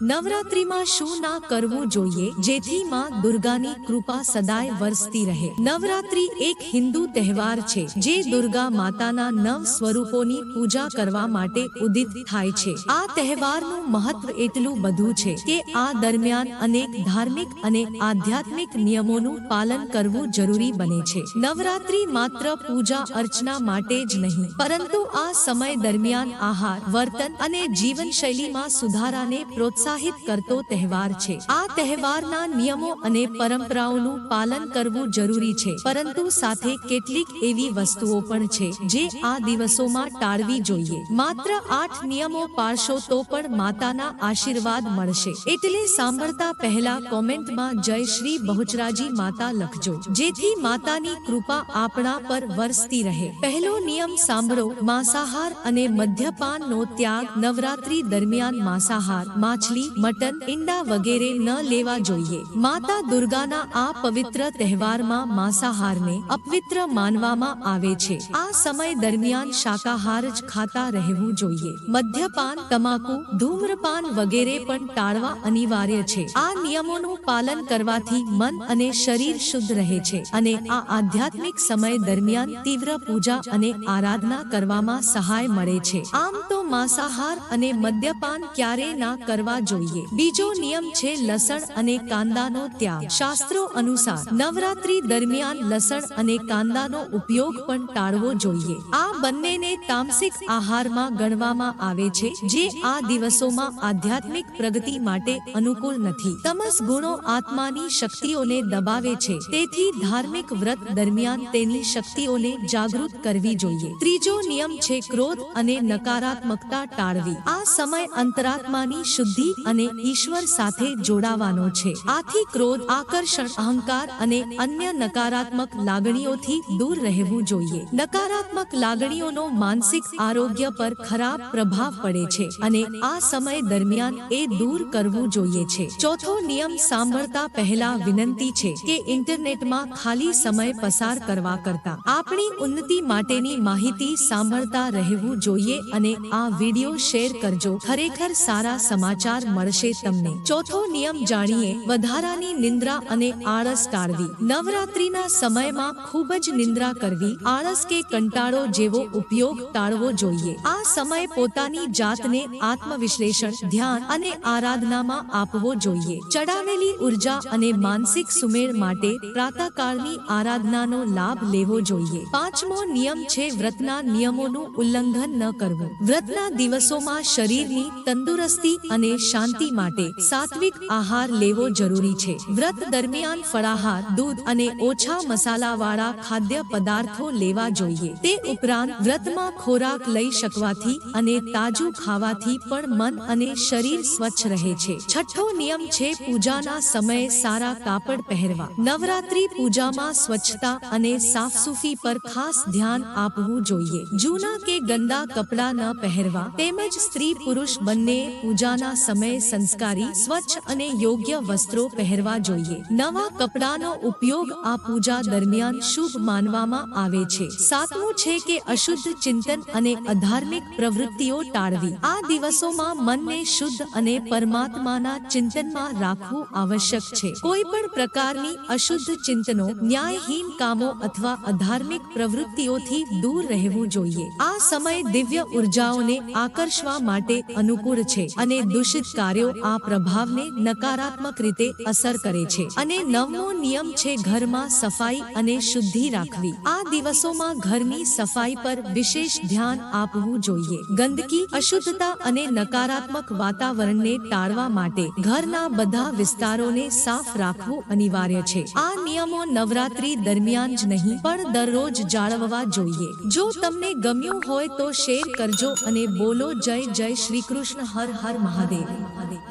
નવરાત્રીમાં શું ના કરવું જોઈએ? જેથી માં દુર્ગાની કૃપા સદાય વરસતી રહે. નવરાત્રી એક હિન્દુ તહેવાર છે, જે દુર્ગા માતાના નવ સ્વરૂપોની પૂજા કરવા માટે ઉદિત થાય છે. આ તહેવારનું મહત્વ એટલું બધું છે કે આ દરમિયાન અનેક ધાર્મિક અને આધ્યાત્મિક નિયમોનું પાલન કરવું જરૂરી બને છે. નવરાત્રી માત્ર પૂજા અર્ચના માટે જ નહીં, પરંતુ આ સમય દરમિયાન આહાર, વર્તન અને જીવનશૈલીમાં સુધારાને પ્રોત્સાહિત કરતો તહેવાર છે. આ તહેવારના નિયમો અને પરંપરાઓનું પાલન કરવું જરૂરી છે. પરંતુ સાથે કેટલીક એવી વસ્તુઓ પણ છે જે આ દિવસોમાં ટાળવી જોઈએ. માત્ર આઠ નિયમો પાળશો તો પણ માતાના આશીર્વાદ મળશે. એટલે સાંભળતા પહેલા કોમેન્ટમાં જય શ્રી બહુચરાજી માતા લખજો. જેથી માતાની કૃપા આપણા પર વરસતી રહે. પહેલો નિયમ સાંભળો. માંસાહાર અને મદ્યપાનનો ત્યાગ નવરાત્રી દરમિયાન માંસાહાર, માછલી મટન, ઈંડા વગેરે ન લેવા જોઈએ. માતા દુર્ગાના આ પવિત્ર તહેવારમાં માંસાહારને અપવિત્ર માનવામાં આવે છે. આ સમય દરમિયાન શાકાહાર જ ખાતા રહેવું જોઈએ. મદ્યપાન, તમાકુ, ધૂમ્રપાન વગેરે પણ ટાળવા અનિવાર્ય છે. આ નિયમોનું પાલન કરવાથી મન અને શરીર શુદ્ધ રહે છે અને આ આધ્યાત્મિક સમય દરમિયાન તીવ્ર પૂજા અને આરાધના કરવામાં સહાય મળે છે. આમ તો માંસાહાર અને મદ્યપાન ક્યારે ના કરવા જોઈએ. બીજો નિયમ છે લસણ અને કાંદાનો ત્યાગ. શાસ્ત્રો અનુસાર નવરાત્રી દરમિયાન લસણ અને કાંદાનો ઉપયોગ પણ ટાળવો જોઈએ. આ બંનેને તામસિક આહારમાં ગણવામાં આવે છે, જે આ દિવસોમાં આધ્યાત્મિક પ્રગતિ માટે અનુકૂળ નથી. તમસ ગુણો આત્માની શક્તિઓને દબાવે છે, તેથી ધાર્મિક વ્રત દરમિયાન તેની શક્તિઓને જાગૃત કરવી જોઈએ. ત્રીજો નિયમ છે ક્રોધ અને નકારાત્મકતા ટાળવી. આ સમય અંતરાત્માની શુદ્ધિ અને ઈશ્વર સાથે જોડાવાનો છે. આથી ક્રોધ, આકર્ષણ, અહંકાર અને અન્ય નકારાત્મક લાગણીઓથી દૂર રહેવું જોઈએ. નકારાત્મક લાગણીઓનો માનસિક આરોગ્ય પર ખરાબ પ્રભાવ પડે છે અને આ સમય દરમિયાન એ દૂર કરવું જોઈએ છે. ચોથો નિયમ સાંભળતા પહેલા વિનંતી છે કે ઇન્ટરનેટમાં ખાલી સમય પસાર કરવા કરતા. આપણી ઉન્નતિ માટેની માહિતી સાંભળતા રહેવું જોઈએ અને આ વિડિયો શેર કરજો. ખરેખર સારા સમાચાર મળશે તમને. ચોથો નિયમ જાણીએ, વધારાની નિંદ્રા અને આળસ ટાળવી. નવરાત્રીના સમયમાં ખૂબ જ નિંદ્રા કરવી, આળસ કે કંટાળો જેવો ઉપયોગ ટાળવો જોઈએ. આ સમય પોતાની જાતને આત્મવિશ્લેષણ, ધ્યાન અને આરાધનામાં આપવો જોઈએ. ચડાવેલી ઊર્જા અને માનસિક સુમેળ માટે પ્રાતઃકાળની આરાધનાનો લાભ લેવો જોઈએ. પાંચમો નિયમ છે વ્રતના નિયમોનું ઉલ્લંઘન ન કરવું. વ્રતના દિવસોમાં શરીરની તંદુરસ્તી અને શાંતિ માટે સાત્વિક આહાર લેવો જરૂરી છે. વ્રત દરમિયાન ફળાહાર, દૂધ અને ઓછા મસાલાવાળા ખાદ્ય પદાર્થો લેવા જોઈએ. તે ઉપરાંત વ્રતમાં ખોરાક લઈ શકવાથી અને તાજું ખાવાથી પણ મન અને શરીર સ્વચ્છ રહે છે. છઠ્ઠો નિયમ છે પૂજાના સમયે સારા કાપડ પહેરવા. નવરાત્રી પૂજામાં સ્વચ્છતા અને સાફસૂફી પર ખાસ ધ્યાન આપવું જોઈએ. જૂના કે ગંદા કપડાં ન પહેરવા તેમજ સ્ત્રી પુરુષ બંને પૂજાના સમયે સંસ્કારી, સ્વચ્છ અને યોગ્ય વસ્ત્રો પહેરવા જોઈએ. નવા કપડાનો ઉપયોગ આ પૂજા દરમિયાન શુભ માનવામાં આવે છે. સાતમું છે કે અશુદ્ધ ચિંતન અને અધાર્મિક પ્રવૃત્તિઓ ટાળવી. આ દિવસોમાં મનને શુદ્ધ અને પરમાત્માના ચિંતનમાં રાખવું આવશ્યક છે. કોઈ પણ પ્રકારની અશુદ્ધ ચિંતનો, ન્યાયહીન કામો અથવા અધાર્મિક પ્રવૃત્તિઓથી દૂર રહેવું જોઈએ. આ સમય દિવ્ય ઉર્જાઓને આકર્ષવા માટે અનુકૂળ છે અને દૂષિત કાર્યો આ પ્રભાવને નકારાત્મક રીતે અસર કરે છે. અને નવમો નિયમ છે ઘરમાં સફાઈ અને શુદ્ધિ રાખવી. આ દિવસોમાં ઘરની સફાઈ પર વિશેષ ધ્યાન આપવું જોઈએ. ગંદકી, અશુદ્ધતા અને નકારાત્મક વાતાવરણને ટાળવા માટે ઘરના બધા વિસ્તારોને સાફ રાખવું અનિવાર્ય છે. આ નિયમો નવરાત્રી દરમિયાન જ નહીં, પણ દરરોજ જાળવવા જોઈએ. જો તમને ગમ્યું હોય તો શેર કરજો અને બોલો જય જય શ્રી કૃષ્ણ હર હર મહાદેવ.